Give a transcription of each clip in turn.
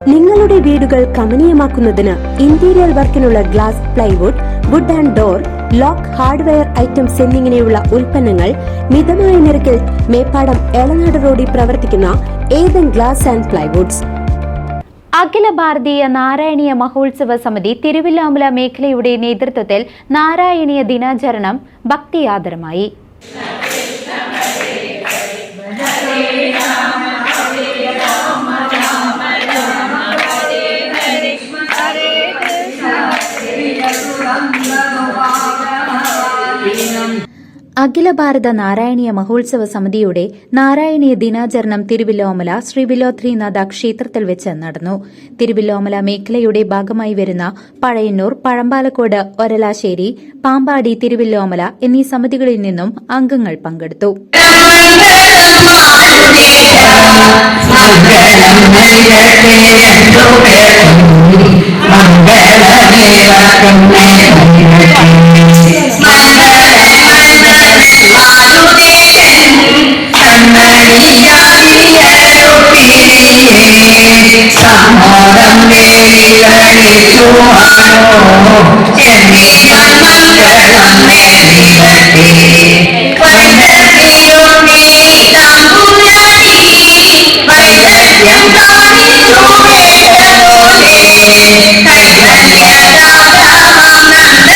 നിങ്ങളുടെ വീടുകൾ കമനീയമാക്കുന്നതിന് interior വർക്കിനുള്ള glass plywood wood and door lock hardware items എന്നിങ്ങനെയുള്ള ഉൽപ്പന്നങ്ങൾ മിതമായ നിരക്കിൽ മേപ്പാടം എളനാട് റോഡിൽ പ്രവർത്തിക്കുന്ന Ethan glass and plywoods. Akhila Bharatiya Narayaniya Mahotsava സമിതി തിരുവില്ലാമല മേഖലയുടെ നേതൃത്വത്തിൽ നാരായണീയ ദിനാചരണം ഭക്തിയാദരമായി. അഖില ഭാരത നാരായണീയ മഹോത്സവ സമിതിയുടെ നാരായണീയ ദിനാചരണം തിരുവില്ലോമല ശ്രീ വിലോത്രിനാഥ ക്ഷേത്രത്തിൽ വെച്ച് നടന്നു. തിരുവില്ലോമല മേഖലയുടെ ഭാഗമായി വരുന്ന പഴയന്നൂർ പഴമ്പാലക്കോട് ഒരലാശ്ശേരി പാമ്പാടി തിരുവില്ലോമല എന്നീ സമിതികളിൽ നിന്നും അംഗങ്ങൾ പങ്കെടുത്തു. 三摩登帝来地主啊，见你呀妈呀，咱们的地，快乐地有你，咱不乐地，快乐天高地主也得地，快乐呀大大妈妈的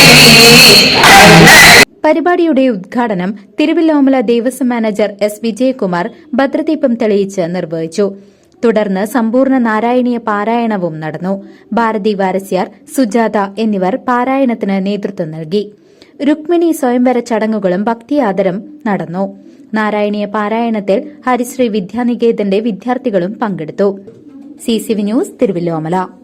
地，快乐。പരിപാടിയുടെ ഉദ്ഘാടനം തിരുവില്ലോമല ദേവസ്വം മാനേജർ എസ് വിജയകുമാർ ഭദ്രദീപം തെളിയിച്ച് നിർവഹിച്ചു. തുടർന്ന് സമ്പൂർണ നാരായണീയ പാരായണവും നടന്നു. ഭാരതി വാരസ്യാർ സുജാത എന്നിവർ പാരായണത്തിന് നേതൃത്വം നൽകി. രുക്മിണി സ്വയംവര ചടങ്ങുകളും ഭക്തിയാദരം നടന്നു. നാരായണീയ പാരായണത്തിൽ ഹരിശ്രീ വിദ്യാനികേതന്റെ വിദ്യാർത്ഥികളും പങ്കെടുത്തു. C news Thiruvilwamala.